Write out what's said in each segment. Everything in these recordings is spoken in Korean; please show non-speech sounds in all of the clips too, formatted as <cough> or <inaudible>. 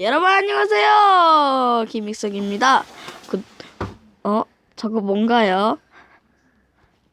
여러분 안녕하세요. 김익석입니다. 그, 어? 저거 뭔가요?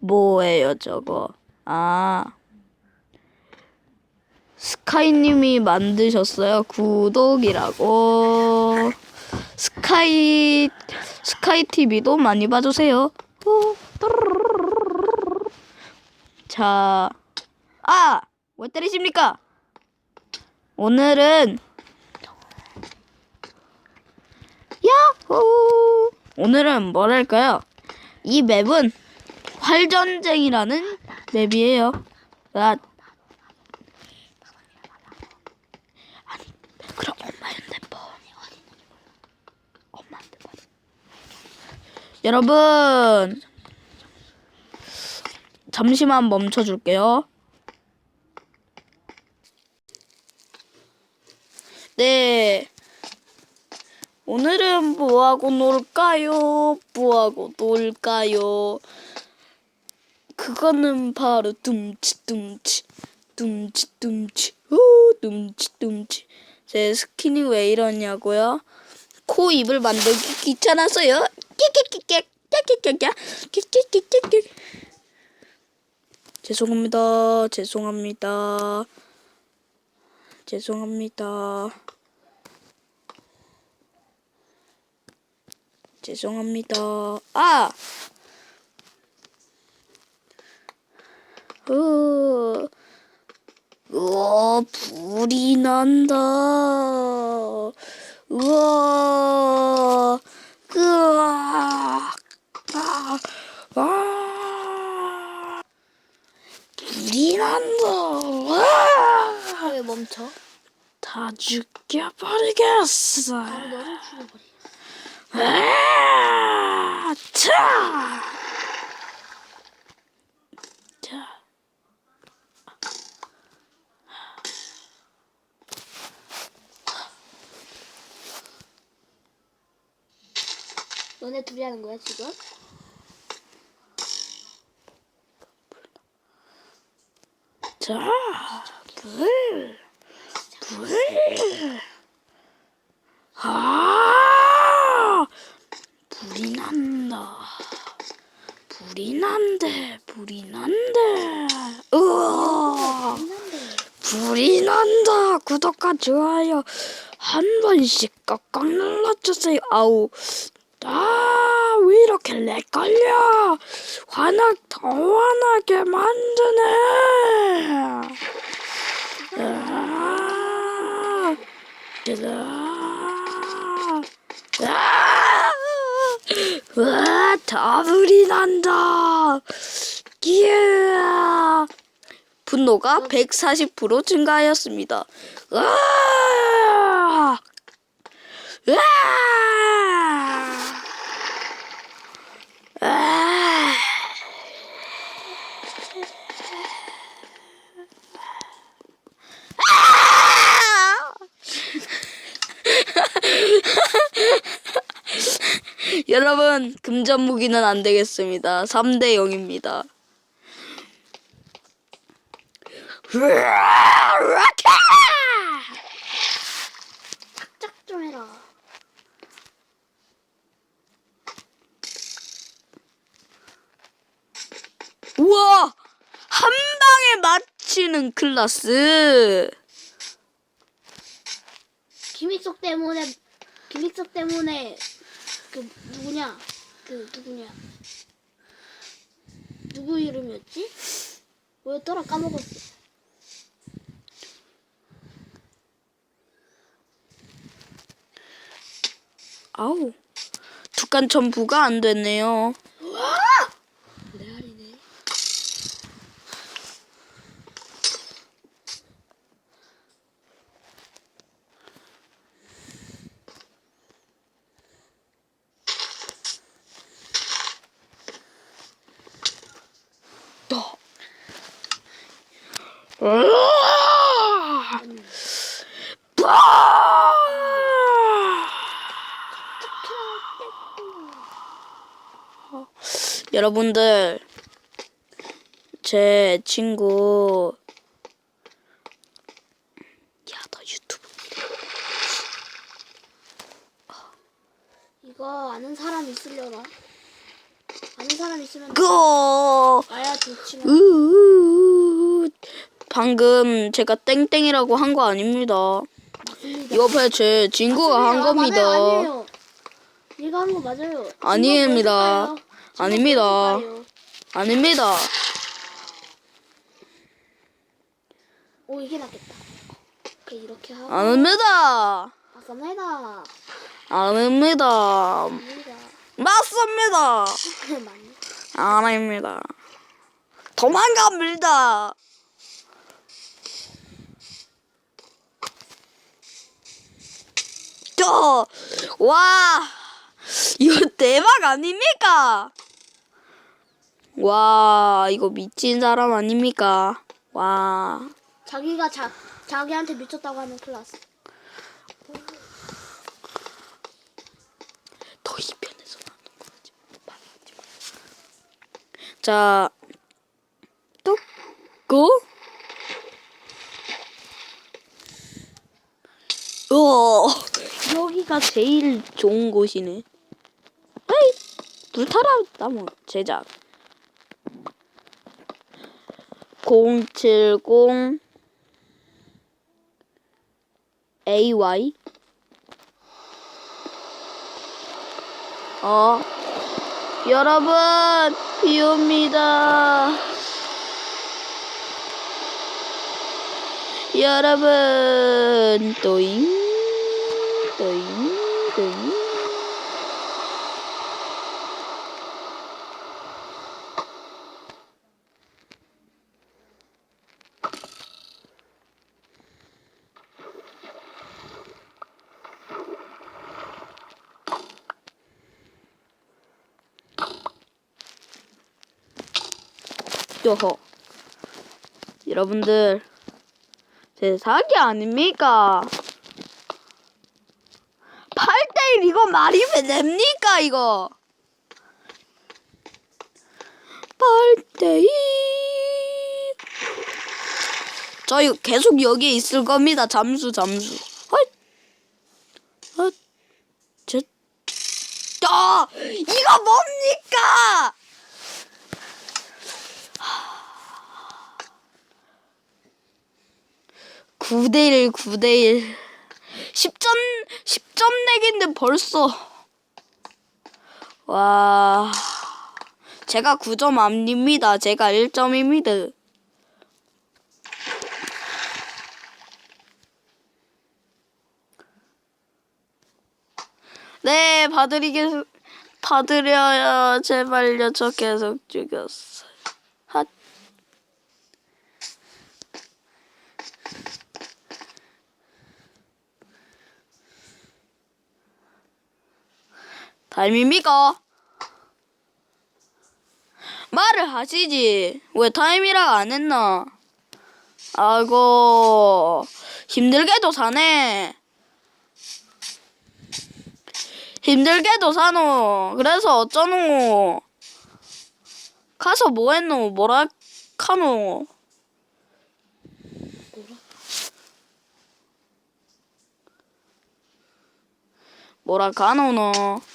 뭐예요 저거? 아. 스카이님이 만드셨어요. 구독이라고. 스카이 스카이 TV도 많이 봐주세요. 후, 따르르르르르르르. 자, 아, 왜 때리십니까? 오늘은 오늘은 뭘 할까요? 이 맵은 활전쟁이라는 맵이에요. 아, 아니, 그럼 엄마 핸드폰. 엄마 핸드폰. 여러분, 잠시만 멈춰줄게요. 네. 오늘은 뭐하고 놀까요? 뭐하고 놀까요? 그거는 바로 둠치 둠치 둠치 둠치 오 둠치 둠치 제 스킨이 왜 이러냐고요? 코 입을 만들기 귀찮아서요. 깨깨깨깨 깨깨깨깨 깨깨깨깨깨 죄송합니다. 죄송합니다. 죄송합니다. 죄송합니다. 아! 으, 우와, 불이 난다. 우와, 으아, 아, 아, 불이 난다. 와, 왜 멈춰? 다 죽여버리겠어. 너를 죽여버리. 아, 자, 자, 너네 둘이 하는 거야 지금? 자, 불, 불, 아, 불이 난다. 불이 난대, 불이 난대. 우와. 불이 난다. 구독과 좋아요 한 번씩 꽉꽉 눌러주세요. 아우. 아, 왜 이렇게 렉 걸려? 화나, 더 화나게 만드네. 아, 아, 와, 더 불이 난다. 이야. 분노가 140% 증가하였습니다. 으아! 으아! 아! 여러분, 금전 무기는 안 되겠습니다. 3대 0입니다. 짝좀 해라. 우와! 한 방에 맞히는 클라스! 김익석 때문에 김익석 때문에 그 누구냐 그 누구냐 누구 이름이었지? 뭐였더라 까먹었어. 아우, 두칸 첨부가 안 됐네요. 레알이네. 너. 으아! 빠! 여러분들 제 친구 야 너 유튜브 이거 아는 사람 있으려나? 아는 사람 있으면 그 나야 좋지만 으 방금 제가 땡땡이라고 한 거 아닙니다. 맞습니다. 이거 배제 친구가 한 아, 겁니다. 맞아요, 아니에요. 얘가 한 거 맞아요. 친구가 보여줄까요? 아닙니다. 보여줄까요? 아닙니다. 오 이게 낫겠다. 오케이 이렇게 하고 아닙니다. 맞습니다. 아닙니다. 아닙니다. 맞습니다. <laughs> 아닙니다. 도망갑니다. 저, 와, 이거 대박 아닙니까? 와, 이거 미친 사람 아닙니까? 와, 자기가 자 자기한테 미쳤다고 하면 클라스. 더 이편에서 나는 거지. 말하지 마. 자, 또, 고. 어, 여기가 제일 좋은 곳이네. 에이, 불타라, 나무, 제작. 070 AY 어. 여러분 비 옵니다. 여러분 또잉 또잉 요호 여러분들 제 사기 아닙니까? 8대1 이거 말이 왜 됩니까 이거 8대1 저 이거 계속 여기에 있을 겁니다 잠수 잠수 헛. 헛. 저. 아, 이거 뭡니까? 구대일구대일 10점, 10점 내기인데 벌써. 와. 제가 9점 아닙니다. 제가 1점입니다. 네, 봐드리겠, 봐드려요. 제발요. 저 계속 죽였어요. 타임입니까? 말을 하시지. 왜 타임이라 안 했나? 아이고, 힘들게도 사네. 힘들게도 사노. 그래서 어쩌노? 가서 뭐 했노? 뭐라 카노? 뭐라 카노 너?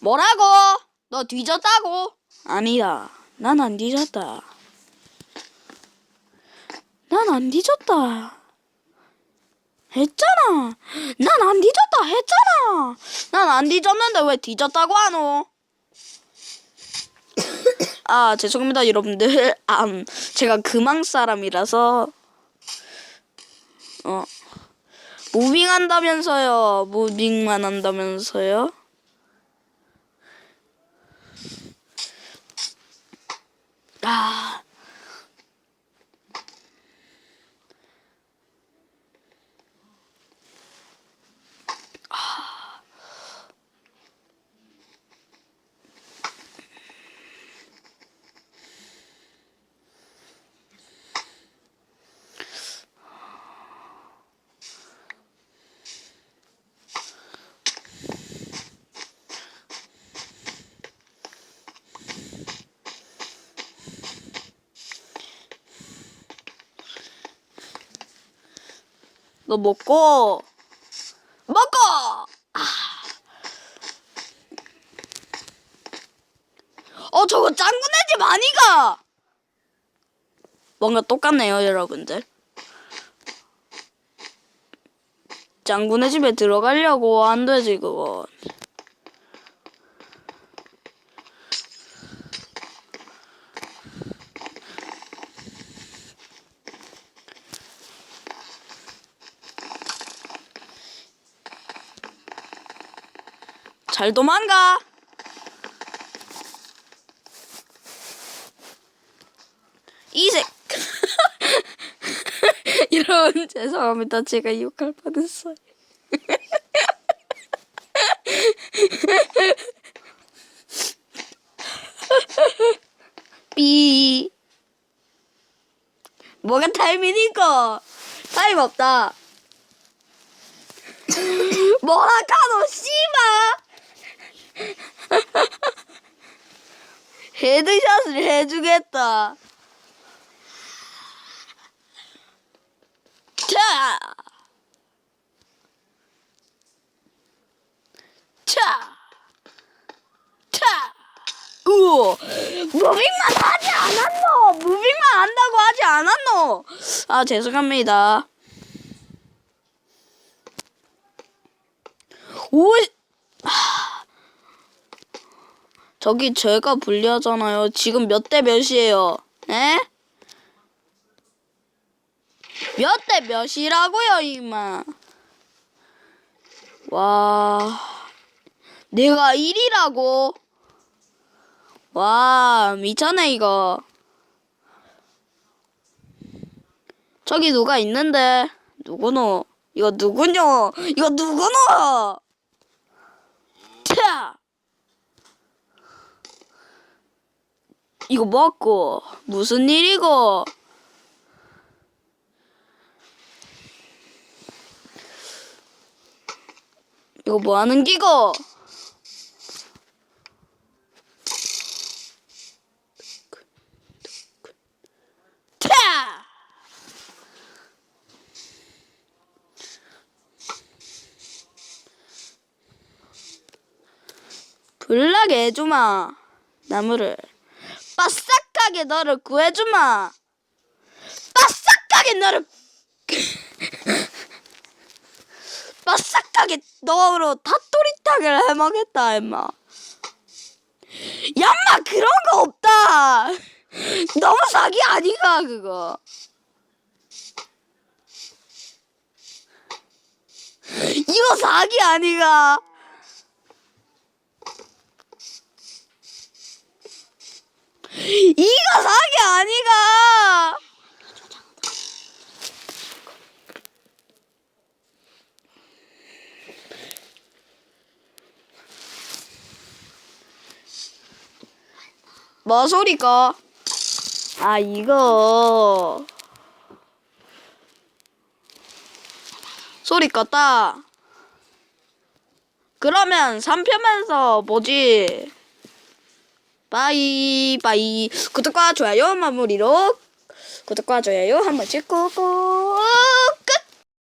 뭐라고? 너 뒤졌다고? 아니다. 난 안 뒤졌다. 난 안 뒤졌다. 했잖아. 난 안 뒤졌다. 했잖아. 난 안 뒤졌는데 왜 뒤졌다고 하노? <coughs> 아, 죄송합니다, 여러분들. <laughs> 암, 제가 금왕 사람이라서 어 무빙 한다면서요. 무빙만 한다면서요. 아. 너 먹고 먹고! 아. 어 저거 짱구네 집 아니가! 뭔가 똑같네요 여러분들. 짱구네 집에 들어가려고 안 되지 그거 잘 도망가. 이색. 여러분 <laughs> 죄송합니다. 제가 욕할 뻔했어요. 삐. 뭐가 타이밍이고? 타임 없다. 뭐라 카노 씨마. <laughs> 헤드샷을 해주겠다. 자, 자, 자. 우와, 무빙만 하지 않았노. 무빙만 한다고 하지 않았노. 아 죄송합니다. 오, 저기 제가 불리하잖아요. 지금 몇 대 몇이에요? 에? 몇 대 몇이라고요, 이마? 와, 내가 1이라고? 와, 미쳤네, 이거. 저기 누가 있는데? 누구노? 이거 누구뇨? 이거 누구노? 차! 이거 뭐고? 무슨 일이고? 이거 뭐 하는 기고? 차! 불나게 해주마 나무를 바싹하게 너를 구해주마. 바싹하게 너를 바싹하게 너로 닭도리탕을 해먹겠다 임마. 얌마 그런 거 없다. 너무 사기 아니가 그거. 이거 사기 아니가 이거 사기 아니가! 뭐 소리가 아 이거. 소리 껐다. 그러면 3편에서 뭐지 바이바이. 구독과 좋아요 마무리로. 구독과 좋아요 한 번씩 꾹꾹 끝